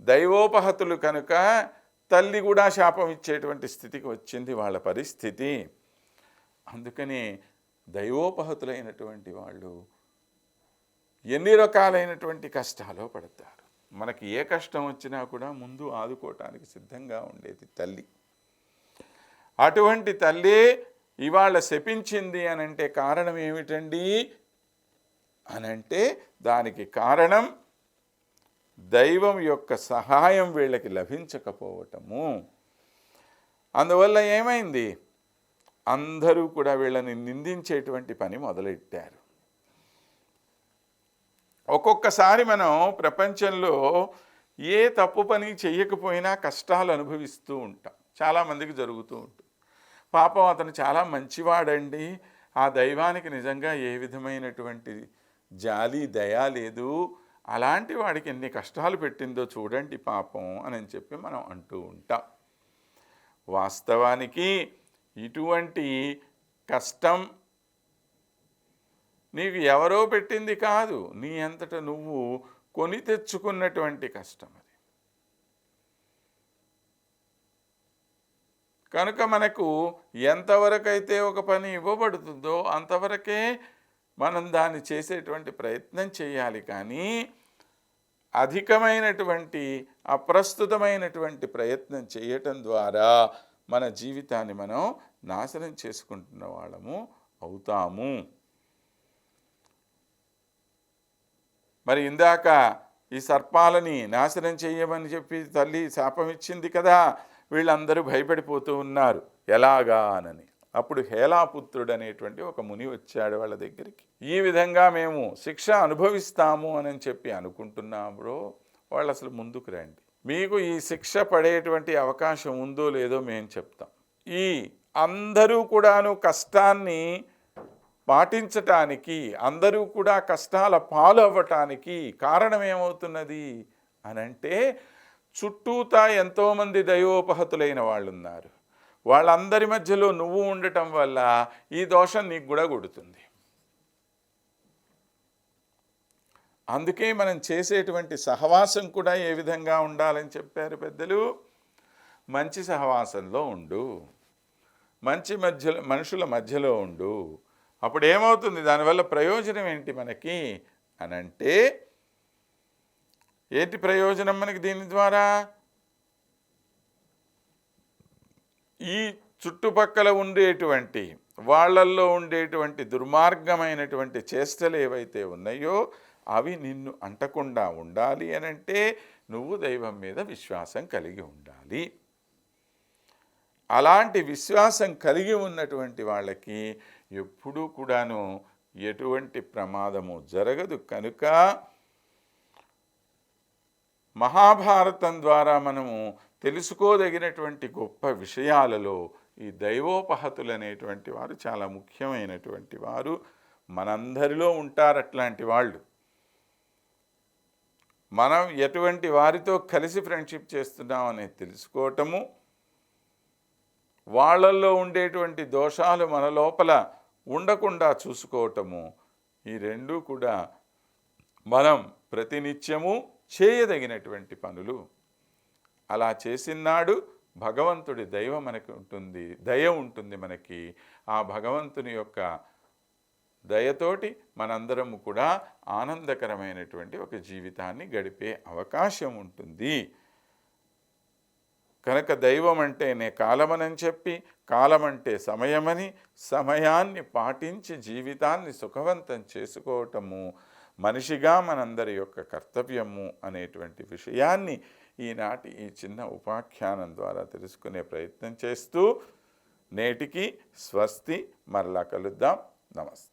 దైవోపహతులు కనుక తల్లి కూడా శాపం ఇచ్చేటువంటి స్థితికి వచ్చింది వాళ్ళ పరిస్థితి. అందుకని దైవోపహతులైనటువంటి వాళ్ళు ఎన్ని రకాలైనటువంటి కష్టాలు పడతారు. మనకి ఏ కష్టం వచ్చినా కూడా ముందు ఆదుకోవటానికి సిద్ధంగా ఉండేది తల్లి. అటువంటి తల్లి ఇవాళ శపించింది అనంటే కారణం ఏమిటండి? అనంటే దానికి కారణం దైవం యొక్క సహాయం వీళ్ళకి లభించకపోవటము. అందువల్ల ఏమైంది? అందరూ కూడా వీళ్ళని నిందించేటువంటి పని మొదలెట్టారు. ఒక్కొక్కసారి మనం ప్రపంచంలో ఏ తప్పు పని చేయకపోయినా కష్టాలు అనుభవిస్తూ ఉంటాం. చాలామందికి జరుగుతూ ఉంటుంది. పాపం అతను చాలా మంచివాడండి. ఆ దైవానికి నిజంగా ఏ విధమైనటువంటి జాలి దయ లేదు. అలాంటి వాడికి ఎన్ని కష్టాలు పెట్టిందో చూడండి పాపం అని చెప్పి మనం అంటూ ఉంటాం. వాస్తవానికి ఇటువంటి కష్టం నీకు ఎవరో పెట్టింది కాదు. నీ అంతట నువ్వు కొని తెచ్చుకున్నటువంటి కష్టం అది. కనుక మనకు ఎంతవరకైతే ఒక పని ఇవ్వబడుతుందో అంతవరకే మనం దాన్ని చేసేటువంటి ప్రయత్నం చేయాలి కానీ అధికమైనటువంటి అప్రస్తుతమైనటువంటి ప్రయత్నం చేయటం ద్వారా మన జీవితాన్ని మనం నాశనం చేసుకుంటున్న వాళ్ళము అవుతాము. మరి ఇందాక ఈ సర్పాలని నాశనం చేయమని చెప్పి తల్లి శాపం ఇచ్చింది కదా వీళ్ళందరూ భయపడిపోతూ ఉన్నారు. ఎలాగానని. అప్పుడు హేలాపుత్రుడు అనేటువంటి ఒక ముని వచ్చాడు వాళ్ళ దగ్గరికి. ఈ విధంగా మేము శిక్ష అనుభవిస్తాము అని చెప్పి అనుకుంటున్నాము వాళ్ళు అసలు ముందుకు రండి. మీకు ఈ శిక్ష పడేటువంటి అవకాశం ఉందో లేదో మేము చెప్తాం. ఈ అందరూ కూడాను కష్టాన్ని పాటించటానికి అందరూ కూడా కష్టాల పాలు అవ్వటానికి కారణం ఏమవుతున్నది అని అంటే చుట్టూతా ఎంతోమంది దైవోపహతులైన వాళ్ళు ఉన్నారు వాళ్ళందరి మధ్యలో నువ్వు ఉండటం వల్ల ఈ దోషం నీకు కూడా కొడుతుంది. అందుకే మనం చేసేటువంటి సహవాసం కూడా ఏ విధంగా ఉండాలని చెప్పారు పెద్దలు? మంచి సహవాసంలో ఉండు. మంచి మధ్యలో మనుషుల మధ్యలో ఉండు. అప్పుడు ఏమవుతుంది? దానివల్ల ప్రయోజనం ఏంటి మనకి? అని అంటే ఏంటి ప్రయోజనం మనకి దీని ద్వారా? ఈ చుట్టుపక్కల ఉండేటువంటి వాళ్ళల్లో ఉండేటువంటి దుర్మార్గమైనటువంటి చేష్టలు ఏవైతే ఉన్నాయో అవి నిన్ను అంటకుండా ఉండాలి అని అంటే నువ్వు దైవం మీద విశ్వాసం కలిగి ఉండాలి. అలాంటి విశ్వాసం కలిగి ఉన్నటువంటి వాళ్ళకి ఎప్పుడూ కూడాను ఎటువంటి ప్రమాదము జరగదు. కనుక మహాభారతం ద్వారా మనము తెలుసుకోదగినటువంటి గొప్ప విషయాలలో ఈ దైవోపహతులు అనేటువంటి వారు చాలా ముఖ్యమైనటువంటి వారు. మనందరిలో ఉంటారు అట్లాంటి వాళ్ళు. మనం ఎటువంటి వారితో కలిసి ఫ్రెండ్షిప్ చేస్తున్నామనేది తెలుసుకోవటము వాళ్ళల్లో ఉండేటువంటి దోషాలు మన లోపల ఉండకుండా చూసుకోవటము ఈ రెండూ కూడా మనం ప్రతినిత్యము చేయదగినటువంటి పనులు. అలా చేసినాడు భగవంతుడి దైవ మనకి ఉంటుంది దయ ఉంటుంది మనకి. ఆ భగవంతుని యొక్క దయతోటి మనందరము కూడా ఆనందకరమైనటువంటి ఒక జీవితాన్ని గడిపే అవకాశం ఉంటుంది. కనుక దైవం అంటేనే కాలమనని చెప్పి కాలమంటే సమయమని సమయాన్ని పాటించి జీవితాన్ని సుఖవంతం చేసుకోవటము మనిషిగా మనందరి యొక్క కర్తవ్యము అనేటువంటి విషయాన్ని ఈనాటి ఈ చిన్న ఉపాఖ్యానం ద్వారా తెలుసుకునే ప్రయత్నం చేస్తూ నేటికి స్వస్తి మరలా కలుద్దాం. నమస్తే.